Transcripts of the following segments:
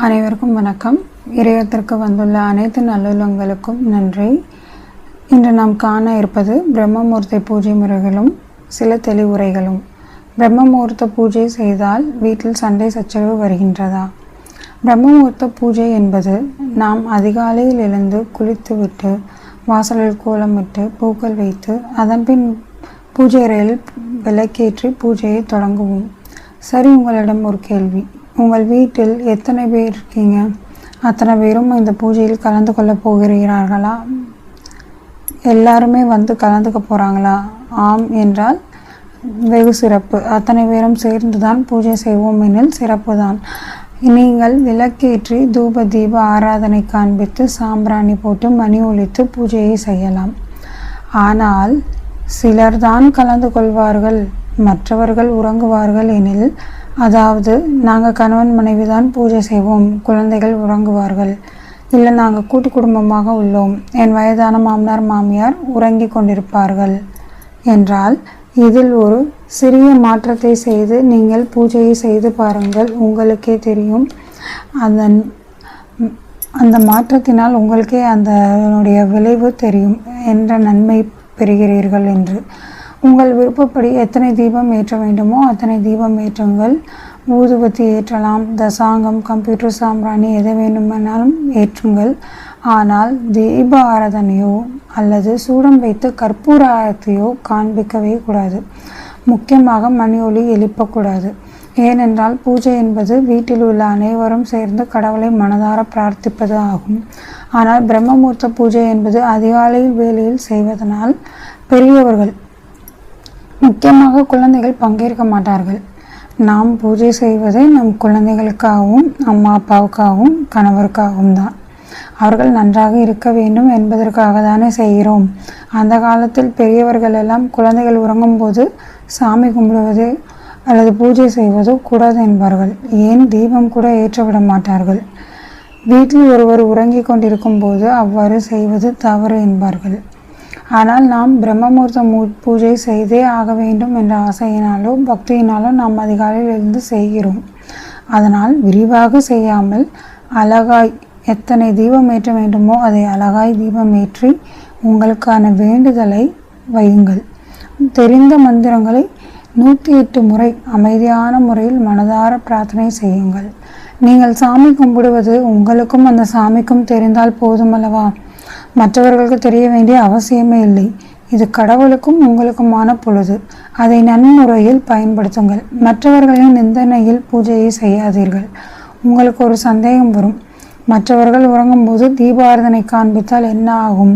அனைவருக்கும் வணக்கம். இறையத்திற்கு வந்துள்ள அனைத்து நல்லுள்ளங்களுக்கும் நன்றி. இன்று நாம் காண இருப்பது பிரம்மமூர்த்தி பூஜை முறைகளும் சில தெளிவுரைகளும். பிரம்மமூர்த்த பூஜை செய்தால் வீட்டில் சண்டை சச்சரவு வருகின்றதா? பிரம்மமூர்த்த பூஜை என்பது நாம் அதிகாலையில் எழுந்து குளித்துவிட்டு வாசலில் கோலமிட்டு பூக்கள் வைத்து அதன்பின் பூஜை அறையில் விளக்கேற்றி பூஜையை தொடங்குவோம். சரி உங்களிடம் ஒரு கேள்வி. உங்கள் வீட்டில் எத்தனை பேர் இருக்கீங்க? அத்தனை பேரும் இந்த பூஜையில் கலந்து கொள்ள போகிறீர்களா? எல்லாருமே வந்து கலந்துக்க போகிறாங்களா ஆம் என்றால் வெகு சிறப்பு. அத்தனை பேரும் சேர்ந்து தான் பூஜை செய்வோம் எனில் சிறப்பு தான் நீங்கள் விளக்கேற்றி தூப தீப ஆராதனை காண்பித்து சாம்பிராணி போட்டு மணி ஒழித்து பூஜையை செய்யலாம். ஆனால் சிலர்தான் கலந்து கொள்வார்கள் மற்றவர்கள் உறங்குவார்கள் எனில் அதாவது நாங்கள் கணவன் மனைவி தான் பூஜை செய்வோம் குழந்தைகள் உறங்குவார்கள். இல்லை நாங்கள் கூட்டு குடும்பமாக உள்ளோம். என் வயதான மாமனார் மாமியார் உறங்கி கொண்டிருப்பார்கள். என்றால் இதில் ஒரு சிறிய மாற்றத்தை செய்து நீங்கள் பூஜையை செய்து பாருங்கள். உங்களுக்கே தெரியும். அதன் அந்த மாற்றத்தினால் உங்களுக்கே அதனுடைய விளைவு தெரியும். என்ற நன்மை பெறுகிறீர்கள் என்று. உங்கள் விருப்பப்படி எத்தனை தீபம் ஏற்ற வேண்டுமோ அத்தனை தீபம் ஏற்றுங்கள். ஊதுபத்தி ஏற்றலாம். தசாங்கம் கம்ப்யூட்டர் சாம்பிராணி எதை வேண்டுமானாலும் ஏற்றுங்கள். ஆனால் தீப ஆராதனையோ அல்லது சூடம் வைத்து கற்பூர ஆரத்தையோ காண்பிக்கவே கூடாது. முக்கியமாக மணி ஒலி எழுப்பக்கூடாது. ஏனென்றால் பூஜை என்பது வீட்டில் உள்ள அனைவரும் சேர்ந்து கடவுளை மனதார பிரார்த்திப்பது ஆகும். ஆனால் பிரம்மமூர்த்த பூஜை என்பது அதிகாலையில் வேலையில் செய்வதனால் பெரியவர்கள் முக்கியமாக குழந்தைகள் பங்கேற்க மாட்டார்கள். நாம் பூஜை செய்வது நம் குழந்தைகளுக்காகவும் அம்மா அப்பாவுக்காகவும் கணவருக்காகவும் தான். அவர்கள் நன்றாக இருக்க வேண்டும் என்பதற்காக தானே செய்கிறோம். அந்த காலத்தில் பெரியவர்கள் எல்லாம் குழந்தைகள் உறங்கும்போது சாமி கும்பிடுவது அல்லது பூஜை செய்வதோ கூடாது என்பார்கள். ஏன்? தீபம் கூட ஏற்றவிட மாட்டார்கள். வீட்டில் ஒருவர் உறங்கிக் கொண்டிருக்கும் போது அவ்வாறு செய்வது தவறு என்பார்கள். ஆனால் நாம் பிரம்மமூர்த்தம் பூஜை செய்தே ஆக வேண்டும் என்ற ஆசையினாலோ பக்தியினாலோ நாம் அதிகாலையில் இருந்து செய்கிறோம். அதனால் விரிவாக செய்யாமல் அழகாய் எத்தனை தீபம் ஏற்ற வேண்டுமோ அதை அழகாய் தீபம் ஏற்றி உங்களுக்கான வேண்டுதலை வையுங்கள். தெரிந்த மந்திரங்களை நூற்றி எட்டு முறை அமைதியான முறையில் மனதார பிரார்த்தனை செய்யுங்கள். நீங்கள் சாமி கும்பிடுவது உங்களுக்கும் அந்த சாமிக்கும் தெரிந்தால் போதுமல்லவா? மற்றவர்களுக்கு தெரிய வேண்டிய அவசியமே இல்லை. இது கடவுளுக்கும் உங்களுக்குமான பொழுது. அதை நன்முறையில் பயன்படுத்துங்கள். மற்றவர்களின் நிந்தனையில் பூஜையை செய்யாதீர்கள். உங்களுக்கு ஒரு சந்தேகம் வரும். மற்றவர்கள் உறங்கும்போது தீபாரதனை காண்பித்தால் என்ன ஆகும்?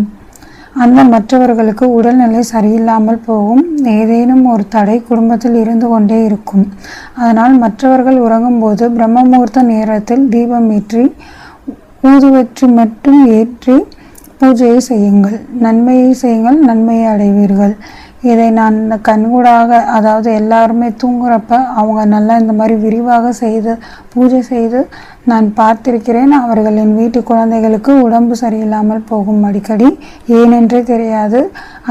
அந்த மற்றவர்களுக்கு உடல்நிலை சரியில்லாமல் போகும். ஏதேனும் ஒரு தடை குடும்பத்தில் இருந்து கொண்டே இருக்கும். அதனால் மற்றவர்கள் உறங்கும்போது பிரம்ம முகூர்த்த நேரத்தில் தீபம் ஏற்றி ஊதுவற்றி மட்டும் ஏற்றி பூஜையை செய்யுங்கள். நன்மையை செய்யுங்கள் நன்மையை அடைவீர்கள். இதை நான் கண்கூடாக அதாவது எல்லாருமே தூங்குறப்ப அவங்க நல்லா இந்த மாதிரி விரிவாக செய்து பூஜை செய்து நான் பார்த்திருக்கிறேன். அவர்களின் வீட்டு குழந்தைகளுக்கு உடம்பு சரியில்லாமல் போகும் அடிக்கடி. ஏனென்றே தெரியாது.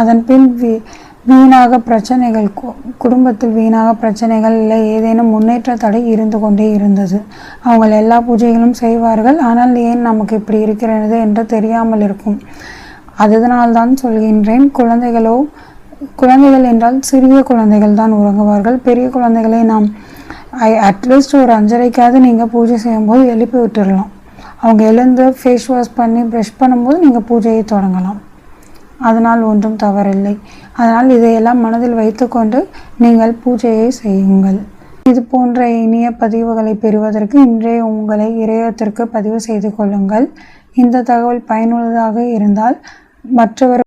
அதன் பின் வீணாக பிரச்சனைகள் குடும்பத்தில் வீணாக பிரச்சனைகள் இல்லை ஏதேனும் முன்னேற்ற தடை இருந்து கொண்டே இருந்தது. அவங்க எல்லா பூஜைகளும் செய்வார்கள். ஆனால் ஏன் நமக்கு இப்படி இருக்கிறது என்று தெரியாமல் இருக்கும். அதனால்தான் சொல்கின்றேன் குழந்தைகளோ குழந்தைகள் என்றால் சிறிய குழந்தைகள் தான் உறங்குவார்கள். பெரிய குழந்தைகளை நாம் ஐ அட்லீஸ்ட் ஒரு அஞ்சரைக்காவது நீங்கள் பூஜை செய்யும்போது எழுப்பி விட்டுடலாம் அவங்க எழுந்து ஃபேஸ் வாஷ் பண்ணி ப்ரெஷ் பண்ணும்போது நீங்கள் பூஜையை தொடங்கலாம். அதனால் ஒன்றும் தவறில்லை. அதனால் இதையெல்லாம் மனதில் வைத்துக்கொண்டு நீங்கள் பூஜையை செய்யுங்கள். இது போன்ற இனிய பதிவுகளை பெறுவதற்கு இன்றைய உங்களை இறையத்திற்கு பதிவு செய்து கொள்ளுங்கள். இந்த தகவல் பயனுள்ளதாக இருந்தால் மற்றவர்